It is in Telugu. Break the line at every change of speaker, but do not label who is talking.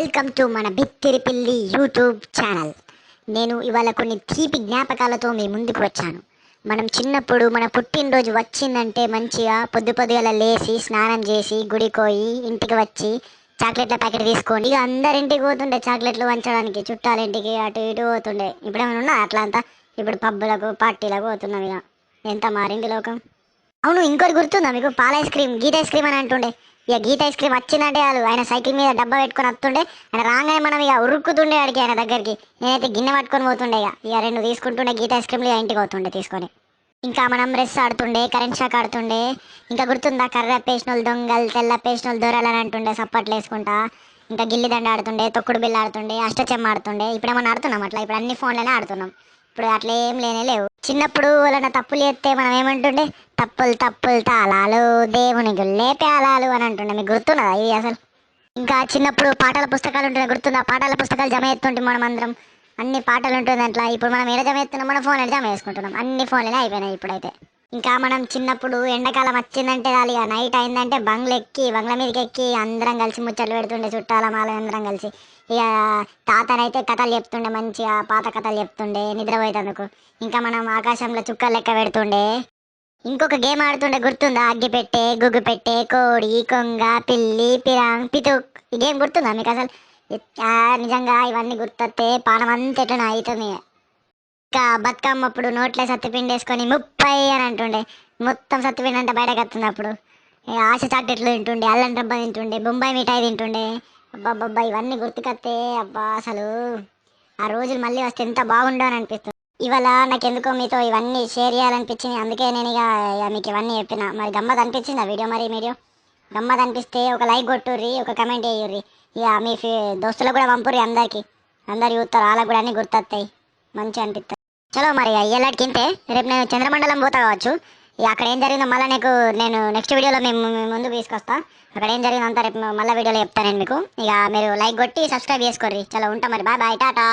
వెల్కమ్ టు మన బిత్తిరి పిల్లి యూట్యూబ్ ఛానల్ నేను ఇవాళ కొన్ని తీపి జ్ఞాపకాలతో మీ ముందుకు వచ్చాను. మనం చిన్నప్పుడు మన పుట్టినరోజు వచ్చిందంటే మంచిగా పొద్దు పొద్దుగల లేచి స్నానం చేసి గుడికోయి ఇంటికి వచ్చి చాక్లెట్ల ప్యాకెట్ తీసుకోండి ఇక అందరింటికి పోతుండే చాక్లెట్లు వంచడానికి చుట్టాలింటికి అటు ఇటు పోతుండే. ఇప్పుడు ఏమైనా ఉన్నా అట్లా అంతా ఇప్పుడు పబ్బులకు పార్టీలకు పోతున్నాం ఇక. ఎంత మారింది లోకం? అవును ఇంకోటి గుర్తుందా మీకు? పాల ice cream Geetha ice cream అని అంటుండే. ఇక గీత ఐస్ క్రీమ్ వచ్చిందంటే వాళ్ళు ఆయన సైకిల్ మీద డబ్బా పెట్టుకొని వస్తుండే. ఆయన రాగానే మనం ఇక ఉరుక్కుతుండే ఆడికి ఆయన దగ్గరికి. నేనైతే గిన్నె పట్టుకొని పోతుండే ఇక. ఇక రెండు తీసుకుంటుండే గీత ఐస్ క్రీమ్లు ఇంటికి అవుతుండే తీసుకొని. ఇంకా మనం రెస్ ఆడుతుండే కరెంట్ షాక్ ఆడుతుండే. ఇంకా గుర్తుందా? కర్ర పేసినోళ్ళు దొంగలు తెల్ల పేసినోళ్ళు దూరాలు అని అంటుండే సప్పట్లు వేసుకుంటా. ఇంకా గిల్లి దండ ఆడుతుండే తొక్కుడు బిల్ల ఆడుతుండే అష్టచెమ్మ ఆడుతుండే. ఇప్పుడు ఏమన్నా ఆడుతున్నాం అట్లా? ఇప్పుడు అన్ని ఫోన్లోనే ఆడుతున్నాం. ఇప్పుడు అట్లా ఏం లేనే లేవు. చిన్నప్పుడు వాళ్ళ తప్పులు చేస్తే మనం ఏమంటుండే? తప్పులు తప్పులు తాళాలు దేవుని గుళ్ళే పేలాలు అని అంటుండే. మీకు గుర్తున్నదా ఇది అసలు? ఇంకా చిన్నప్పుడు పాటల పుస్తకాలు ఉంటుండే గుర్తుందా? పాటల పుస్తకాలు జమ చేస్తుంటే మనం అందరం అన్ని పాటలు ఉంటుంది అట్లా. ఇప్పుడు మనం ఏడ జమ చేస్తున్నాం? మన ఫోన్ జమ చేసుకుంటున్నాం. అన్ని ఫోన్లనే అయిపోయినాయి ఇప్పుడైతే. ఇంకా మనం చిన్నప్పుడు ఎండాకాలం వచ్చిందంటే చాలు ఇక నైట్ అయిందంటే బంగ్లు ఎక్కి బంగ్ల మీదకి ఎక్కి అందరం కలిసి ముచ్చట్లు పెడుతుండే చుట్టాల మాల అందరం కలిసి. ఇక తాతనైతే కథలు చెప్తుండే మంచిగా పాత కథలు చెప్తుండే నిద్రపోయేటందుకు. ఇంకా మనం ఆకాశంలో చుక్కలు లెక్క పెడుతుండే. ఇంకొక గేమ్ ఆడుతుండే గుర్తుందా? అగ్గి పెట్టే గుగ్గు పెట్టే కోడి కొంగ పిల్లి పిరాంగ్ పితుక్. ఈ గేమ్ గుర్తుందా మీకు అసలు? ఆ, నిజంగా ఇవన్నీ గుర్తొస్తే పానం అంతా ఎట్లా అవుతుంది. ఇంకా బతుకమ్మ అప్పుడు నోట్లో సత్తిపిండి వేసుకొని ముప్పై అని అంటుండే. మొత్తం సత్తిపిండి అంతా బయటకు వస్తుంది అప్పుడు ఆశ చాక్లెట్లు తింటుండే అల్లం రబ్బ తింటుండే బొంబాయి మిఠాయి తింటుండే. అబ్బా ఇవన్నీ గుర్తుకొస్తే అబ్బా అసలు ఆ రోజులు మళ్ళీ వస్తే ఎంత బాగుండో అని అనిపిస్తుంది. ఇవాళ నాకు ఎందుకో మీతో ఇవన్నీ షేర్ చేయాలనిపించింది. అందుకే నేను ఇక మీకు ఇవన్నీ చెప్పిన. మరి గమ్మత్ అనిపించింది ఆ వీడియో మరి వీడియో గమ్మత్ అనిపిస్తే ఒక లైక్ కొట్టుర్రి ఒక కమెంట్ వేయుర్రి ఇక మీ దోస్తులు దోస్తులకు కూడా పంపుర్రి అందరికి. అందరు చూస్తారు వాళ్ళకు కూడా అన్నీ గుర్తొస్తాయి మంచిగా అనిపిస్తాయి చలో మరి అయ్యేలాంటికి ఇంతే రేపు నేను చంద్రమండలం పోతా కావచ్చు. అక్కడ ఏం జరిగిందో మళ్ళీ నీకు నేను నెక్స్ట్ వీడియోలో మేము ముందు ముందుకు తీసుకొస్తా. అక్కడ ఏం జరిగిందో అంతా రేపు మళ్ళీ వీడియోలో చెప్తాను నేను మీకు. ఇక మీరు లైక్ కొట్టి సబ్స్క్రైబ్ చేసుకోర్రి. చలో ఉంటా మరి బాయ్ బాయ్ టాటా.